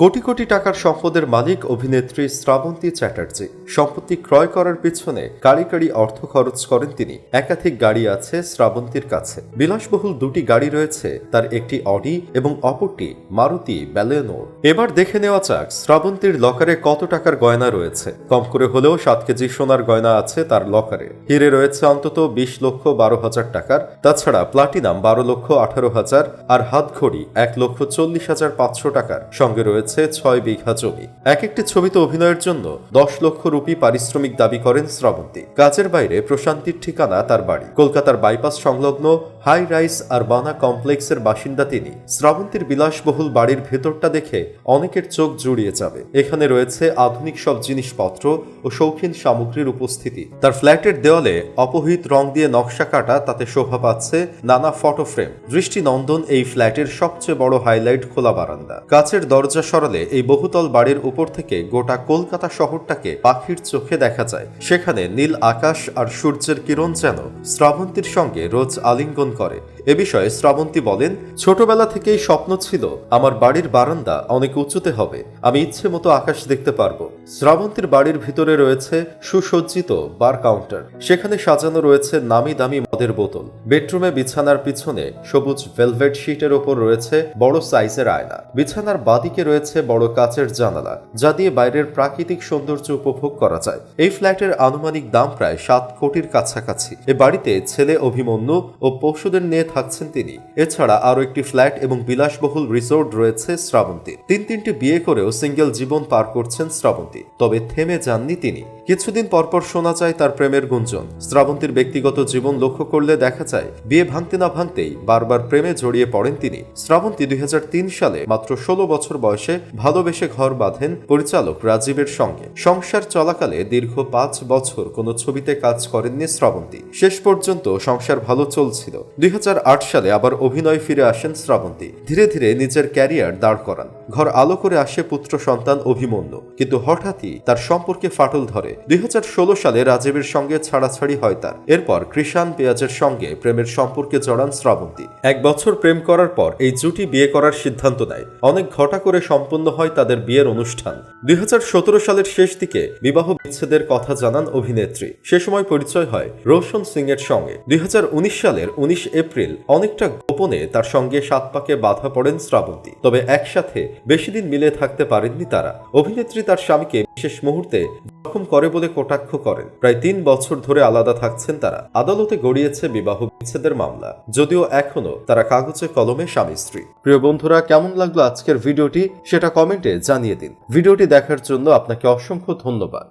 কোটি কোটি টাকার সম্পদের মালিক অভিনেত্রী শ্রাবন্তী চ্যাটার্জি। সম্পত্তি ক্রয় করার পিছনে কারি কারি অর্থ খরচ করেন তিনি। একাধিক গাড়ি আছে শ্রাবন্তীর কাছে। বিলাসবহুল দুটি গাড়ি রয়েছে, তার একটি অডি এবং অপরটি মারুতি ব্যালেনোর। এবার দেখে নেওয়া যাক শ্রাবন্তীর লকারে কত টাকার গয়না রয়েছে। কম করে হলেও সাত কেজি সোনার গয়না আছে তার লকারে। হিরে রয়েছে অন্তত বিশ লক্ষ বারো হাজার টাকার। তাছাড়া প্লাটিনাম বারো লক্ষ আঠারো হাজার আর হাতঘড়ি এক লক্ষ চল্লিশ হাজার পাঁচশো টাকার। সঙ্গে রয়েছে ছয় বিঘা জমি। এক একটি ছবিতে অভিনয়ের জন্য দশ লক্ষ রুপি পারিশ্রমিক দাবি করেন শ্রাবন্তী। কাজের বাইরে প্রশান্তির ঠিকানা তার বাড়ি। কলকাতার বাইপাস সংলগ্ন হাই রাইস আর বানা কমপ্লেক্সের বাসিন্দা তিনি। শ্রাবন্তীর বিলাসবহুল বাড়ির ভেতরটা দেখে অনেকের চোখ জুড়িয়ে যাবে। এখানে রয়েছে আধুনিক সব জিনিসপত্র ও শৌখিন সামগ্রীর উপস্থিতি। তার ফ্ল্যাটের দেওয়ালে অপহিত রং দিয়ে নকশা কাটা তাতে শোভা পাচ্ছে নানা ফটো ফ্রেম। দৃষ্টিনন্দন এই ফ্ল্যাটের সবচেয়ে বড় হাইলাইট খোলা বারান্দা। কাচের দরজা সরালে এই বহুতল বাড়ির উপর থেকে গোটা কলকাতা শহরটাকে পাখির চোখে দেখা যায়। সেখানে নীল আকাশ আর সূর্যের কিরণ যেন শ্রাবন্তীর সঙ্গে রোজ আলিঙ্গন করে। এ বিষয়ে শ্রাবন্তী বলেন, ছোটবেলা থেকেই স্বপ্ন ছিল আমার বাড়ির বারান্দা অনেক উঁচুতে হবে। আমি ইচ্ছে মতো আকাশ দেখতে পারব। শ্রাবন্তীর বাড়ির ভিতরে রয়েছে সুসজ্জিত বার কাউন্টার। সেখানে সাজানো রয়েছে নামি দামি মদের বোতল। বেডরুমে বিছানার পিছনে সবুজ ভেলভেট শিটের ওপর রয়েছে বড় সাইজের আয়না। বিছানার বাদিকে রয়েছে বড় কাচের জানালা, যা দিয়ে বাইরের প্রাকৃতিক সৌন্দর্য উপভোগ করা যায়। এই ফ্ল্যাটের আনুমানিক দাম প্রায় সাত কোটির কাছাকাছি। এ বাড়িতে ছেলে অভিমন্যু ও পশুদের নিয়ে থাকছেন তিনি। এছাড়া আরও একটি ফ্ল্যাট এবং বিলাসবহুল রিসোর্ট রয়েছে শ্রাবন্তী। তিন তিনটি বিয়ে করেও সিঙ্গেল জীবন পার করছেন শ্রাবন্তী। তবে থেমে যাননি তিনি। কিছুদিন পরপর শোনা যায় তার প্রেমের গুঞ্জন। শ্রাবন্তীর ব্যক্তিগত জীবন লক্ষ্য করলে দেখা যায়, বিয়ে ভাঙতে না ভাঙতেই বারবার প্রেমে জড়িয়ে পড়েন তিনি। শ্রাবন্তী দুই হাজার তিন সালে মাত্র ষোলো বছর বয়সে ভালোবেসে ঘর বাঁধেন পরিচালক রাজীবের সঙ্গে। সংসার চলাকালে দীর্ঘ পাঁচ বছর কোনো ছবিতে কাজ করেননি শ্রাবন্তী শেষ পর্যন্ত সংসার ভালো চলছিল। দুই হাজার আট সালে আবার অভিনয় ফিরে আসেন শ্রাবন্তী ধীরে ধীরে নিজের ক্যারিয়ার দাঁড় করান। ঘর আলো করে আসে পুত্র সন্তান অভিমন্যু। কিন্তু হঠাৎই তার সম্পর্কে ফাটল ধরে। দুই সালে রাজীবের সঙ্গে ছাড়াছাড়ি হয় তার। এরপর কৃষাণ পেঁয়াজের সঙ্গে প্রেমের সম্পর্কে জড়ান শ্রাবন্তী। এক বছর প্রেম করার পর এই জুটি বিয়ে করার সিদ্ধান্ত নেয়। অনেক ঘটা করে সম্পন্ন হয় তাদের বিয়ের অনুষ্ঠান। দুই হাজার সতেরো সালের শেষ দিকে বিবাহ বিচ্ছেদের কথা জানান অভিনেত্রী। সে সময় পরিচয় হয় রোশন সিং এর সঙ্গে। দুই হাজার উনিশ সালের উনিশ এপ্রিল অনেকটা গোপনে তার সঙ্গে সাত পাকে বাধা পড়েন শ্রাবন্তী। তবে একসাথে বেশি দিন মিলে থাকতে পারেননি তারা। অভিনেত্রী তার স্বামীকে বিশেষ মুহূর্তে জখম করে বলে কটাক্ষ করেন। প্রায় তিন বছর ধরে আলাদা থাকছেন তারা। আদালতে গড়িয়েছে বিবাহ বিচ্ছেদের মামলা। যদিও এখনও তারা কাগজে কলমে স্বামী স্ত্রী। প্রিয় বন্ধুরা, কেমন লাগল আজকের ভিডিওটি? সেটা কমেন্টে জানিয়ে দিন। ভিডিওটি দেখার জন্য আপনাকে অসংখ্য ধন্যবাদ।